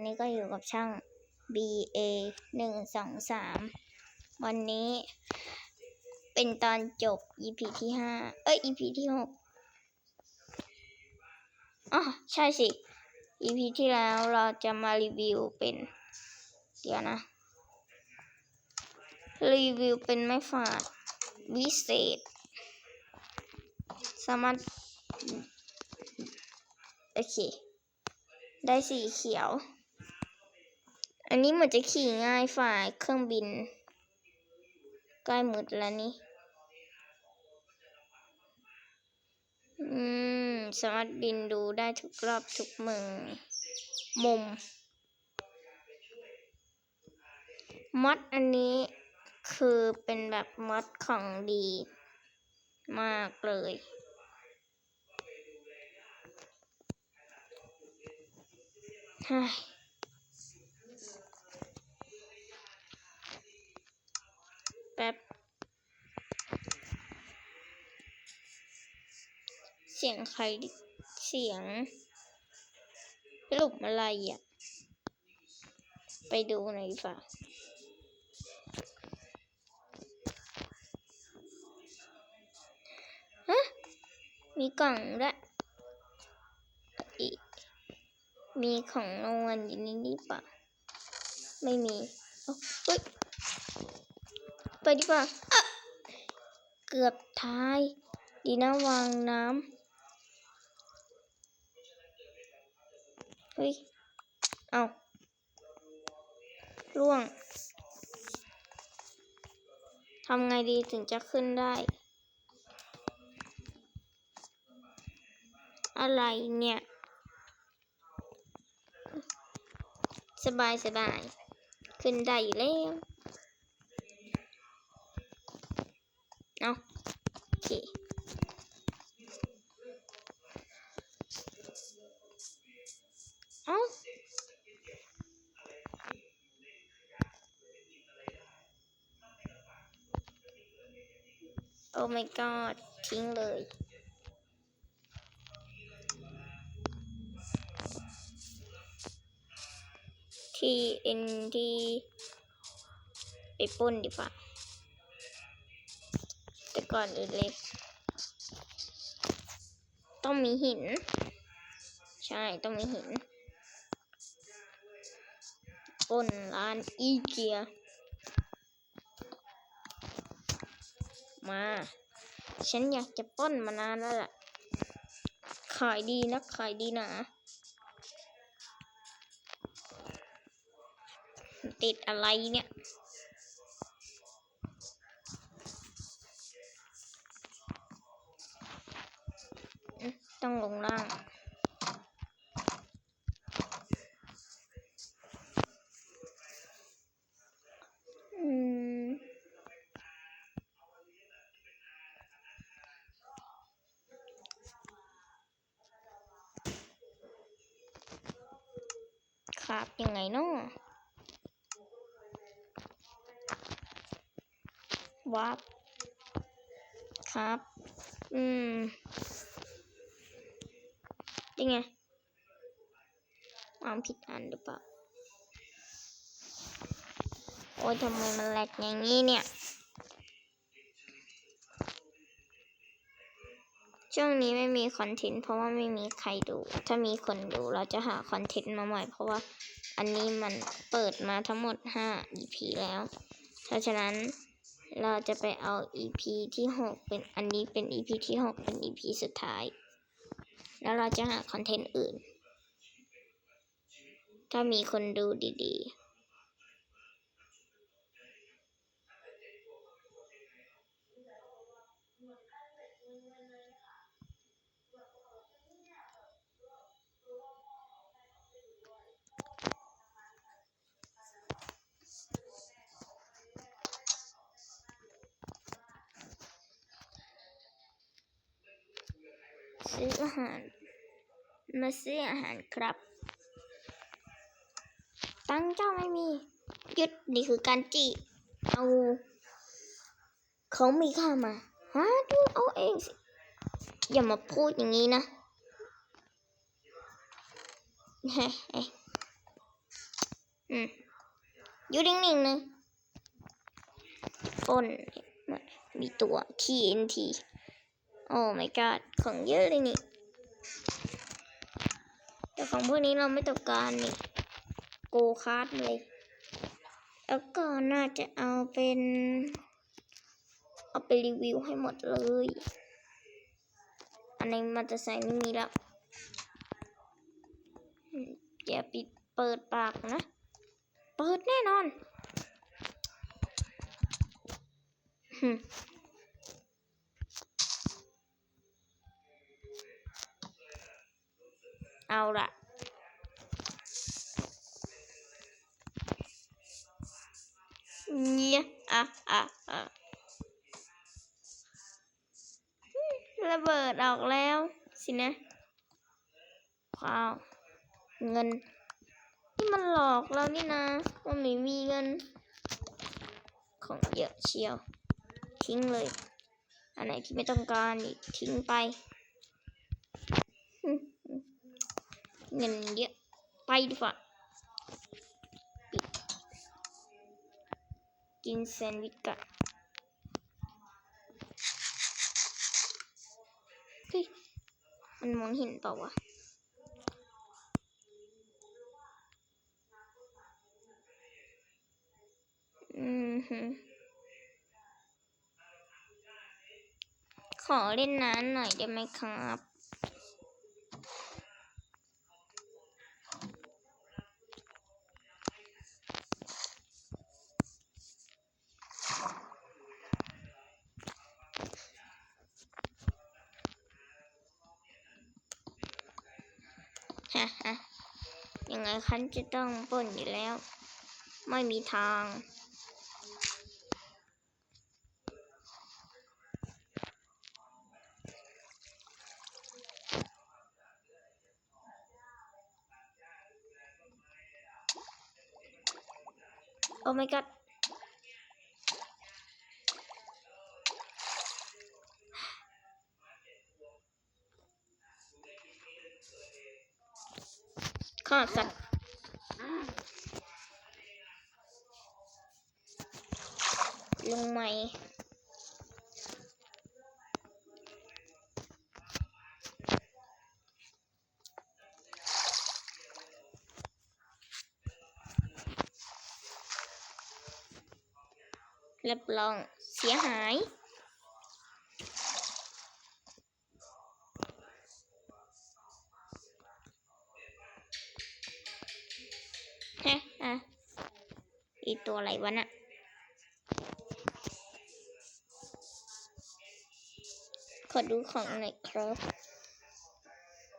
วันนี้ก็อยู่กับช่าง B A หนึ่งสองสามวันนี้ เป็นตอนจบ EP ที่ห้าเอ้ย EP ที่หกอ๋อใช่สิ EP ที่แล้วเราจะมารีวิวเป็น เดี๋ยวนะ รีวิวเป็นไม้ฝาดวิเศษ สามารถโอเค ได้สีเขียว อันนี้เหมือนจะขี่ง่ายฝ่ายเครื่องบิน ใกล้หมดแล้วนี่ อืม สามารถบินดูได้ทุกรอบทุกมือมุมมอดอันนี้คือเป็นแบบมอดของดีมากเลยเฮ้ยแป๊บ เสียงใครเสียงรูปอะไรอะ ไปดูหน่อยดีกว่าฮะมีกล่องด้วยอีมีของรางวัลอยู่ในนี้ปะไม่มีเอ้าเฮ้ยไปดีกว่าอะเกือบท้าย ดีนะวางน้ำ ฮ้ย เอาร่วง ทำไงดีถึงจะขึ้นได้ อะไรเนี่ย สบายสบาย ขึ้นได้อยู่แล้ว เอาโอเค เอาโอ้ my god ทิ้งเลยทีเอ็นทีไปปล้นดีกว่า แต่ก่อนอื่นเลย ต้องมีหิน ใช่ ต้องมีหินปล้นร้านอีเกีย มา ฉันอยากจะป้นมานานแล้วล่ะ ขายดีนะขายดีนะ ติดอะไรเนี่ยต้องลงล่าง ยังไงเนาะวับครับ อืมยังไงวางผิดอันหรือเปล่า โอ้ยทำไมมันแหลกอย่างนี้เนี่ย ช่วงนี้ไม่มีคอนเทนต์เพราะว่าไม่มีใครดู ถ้ามีคนดูเราจะหาคอนเทนต์มาใหม่เพราะว่า อันนี้มันเปิดมาทั้งหมด 5 EP แล้ว เพราะฉะนั้นเราจะไปเอา EP ที่ 6 เป็นอันนี้เป็น EP ที่ 6 เป็น EP สุดท้าย แล้วเราจะหาคอนเทนต์อื่น ถ้ามีคนดูดีๆ ซื้ออาหาร มาซื้ออาหารครับ ตังเจ้าไม่มีหยุดนี่คือการจีเอาของมีค่ามาหาดูเอาเองสิอย่ามาพูดอย่างนี้นะเฮ้ยอืมอยู่นิ่งๆนะปล้นมีตัว TNT โอ้ my god ของเยอะเลยนี่ แต่ของพวกนี้เราไม่ต้องการนี่ โกคาร์ดเลย แล้วก็น่าจะเอาเป็น เอาไปรีวิวให้หมดเลย อันนมอเตอร์ไซค์ไม่มีแล้วอย่าปิดเปิดปากนะ เปิดแน่นอนหึ เอาละเนี่ยอะอะอะระเบิดออกแล้ว สินะว้าวเงิน นี่มันหลอกเรานี่นะว่าไม่มีเงิน ของเยอะเชียว ทิ้งเลย อันไหนที่ไม่ต้องการอีกทิ้งไปอืม เงินเยอะไปดีกว่าปิดกินแซนด์วิชกันเฮ้ยมันมองเห็นเปล่าวะอืมฮึขอเล่นน้ำหน่อยได้ไหมครับ ฮะฮะยังไงคันจะต้องปล้นอยู่แล้ว ไม่มีทาง โอ้ my god ฆ่าสัตว์ลงไหมรับรองเสียหาย ตัวอะไรวะน่ะขอดูของหน่อยครับ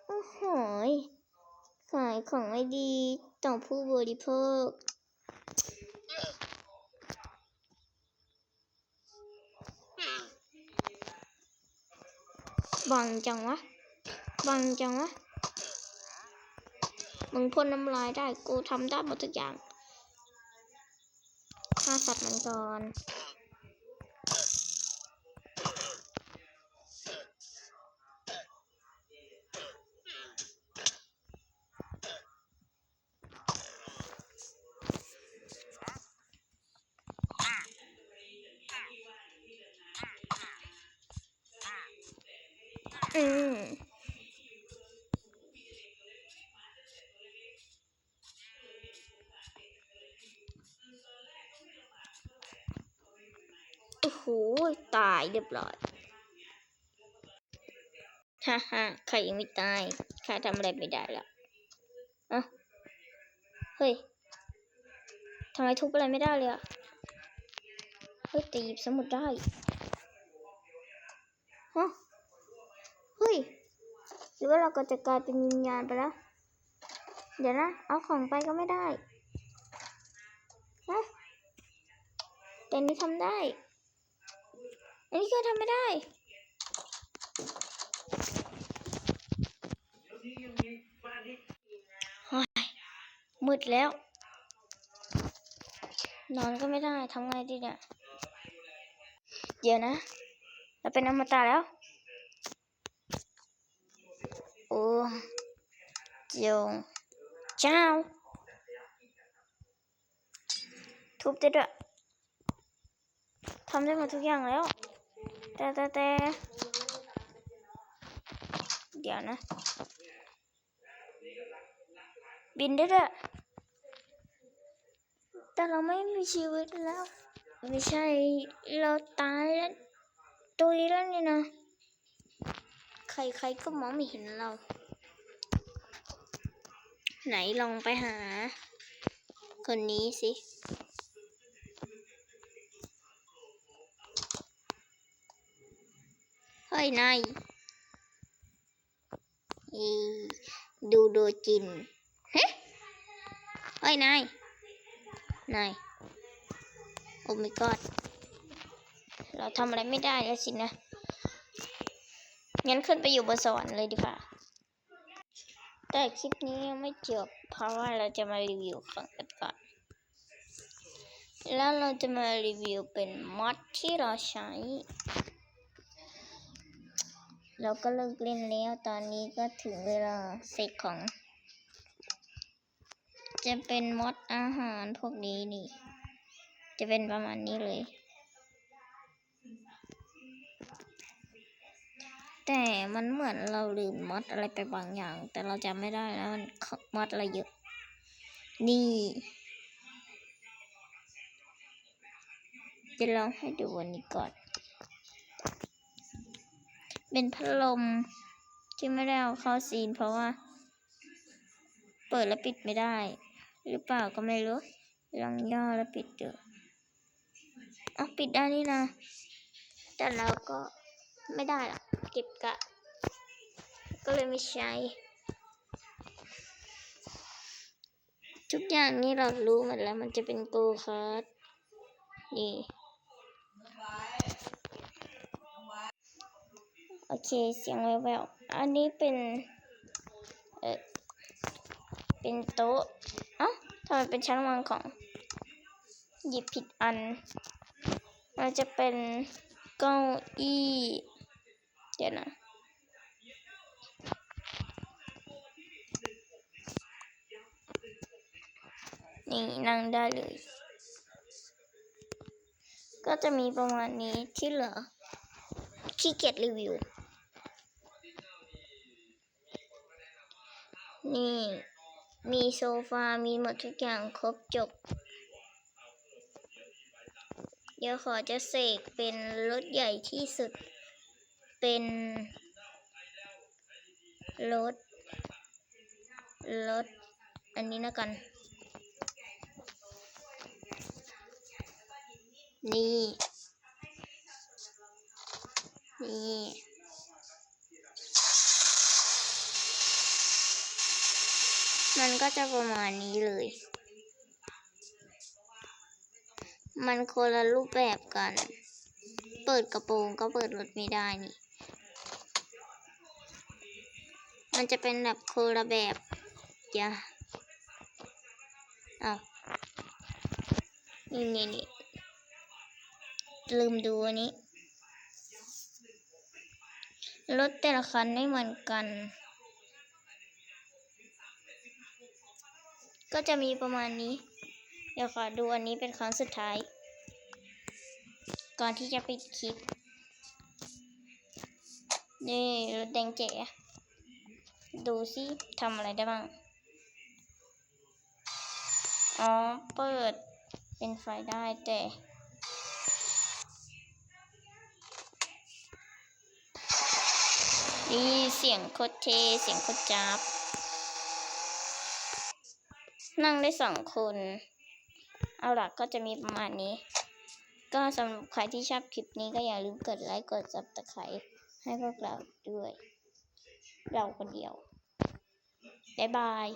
โอ้โหยขายของไม่ดีต่อผู้บริโภค บังจังวะ บังจังวะ มึงพ่นน้ำลายได้ กูทำได้หมดทุกอย่าง ตว์มันก่อนอืม โอ้โหตายเรียบร้อยฮ่าฮ่าใครยังไม่ตายข้าทำอะไรไม่ได้แล้วอ้าเฮ้ยทำไมทุบอะไรไม่ได้เลยอะเฮ้ยต่หยิบสมุดได้ฮะเฮ้ยหรือว่าเราก็จะกลายเป็นวิญญาณไปแล้ว เดี๋ยวนะ เอาของไปก็ไม่ได้ฮะแต่นี้ทำได้ อันนี้ก็ทำไม่ได้โอ้ยมืดแล้ว นอนก็ไม่ได้ทำไงดีเนี่ย เดี๋ยวนะ เราเป็นอมตะแล้ว โอ้จงเจ้า ทุบได้ด้วยทำได้หมดทุกอย่างแล้ว แต่แต่แต่เดี๋ยวนะ บินได้ด้วยแต่เราไม่มีชีวิตแล้ว ไม่ใช่เราตายแล้วตุยแล้วนี่นะ ใครๆก็มองไม่เห็นเรา ไหนลองไปหา คนนี้สิ เฮ้ยนายดูโดจิน เฮ้เฮ้ยนาย นาย โอ้ my god เราทำอะไรไม่ได้แล้วสินะ งั้นขึ้นไปอยู่บนสวรรค์เลยดีกว่า แต่คลิปนี้ยังไม่จบ เพราะว่าเราจะมารีวิวของกันก่อน แล้วเราจะมารีวิวเป็นมอดที่เราใช้ เราก็เลิกเล่นแล้ว ตอนนี้ก็ถึงเวลาเสร็จของ จะเป็นมอดอาหารพวกนี้นี่ จะเป็นประมาณนี้เลย แต่มันเหมือนเราลืมมอดอะไรไปบางอย่าง แต่เราจำไม่ได้แล้วมันมอดอะไรเยอะ นี่จะลองให้ดูวันนี้ก่อน เป็นพัดลมที่ไม่ได้เอาเข้าซีน เพราะว่า เปิดแล้วปิดไม่ได้ หรือเปล่าก็ไม่รู้ลองย่อแล้วปิดดูอะปิดได้นี่นะ แต่เราก็ไม่ได้หรอกเก็บกะ ก็เลยไม่ใช้ ทุกอย่างนี่เรารู้หมดแล้วมันจะเป็นโกคาร์ดนี่ โอเคเสียงแววๆอันนี้เป็น เออเป็นโต๊ะเอ้าทำไมเป็นชั้นวางของ หยิบผิดอัน มันจะเป็นเก้าอี้ เดี๋ยวนะนี่นั่งได้เลย ก็จะมีประมาณนี้ที่เหลือขี้เกียจรีวิว นี่ มีโซฟา มีหมดทุกอย่างครบจบ เดี๋ยวขอจะเสกเป็นรถใหญ่ที่สุด เป็นรถรถอันนี้นะกัน นี่ นี่ มันก็จะประมาณนี้เลย มันคนละรูปแบบกัน เปิดกระโปรงก็เปิดรถไม่ได้นี่ มันจะเป็นแบบคนละแบบจ้ะเอานี่นี่นี่ลืมดูอันนี้ รถแต่ละคันไม่เหมือนกัน ก็จะมีประมาณนี้ เดี๋ยวขอดูอันนี้เป็นครั้งสุดท้าย ก่อนที่จะปิดคลิป นี่รถแดงเจ๋ดูสิทำอะไรได้บ้าง อ๋อ เปิดเป็นไฟได้แต่นี่เสียงโคตรเท เสียงโคตรจับ นั่งได้สองคน เอาล่ะก็จะมีประมาณนี้ ก็สำหรับใครที่ชอบคลิปนี้ก็อย่าลืมกดไลค์กดซับสไครต์ให้พวกเราด้วย เราคนเดียว บ๊ายบาย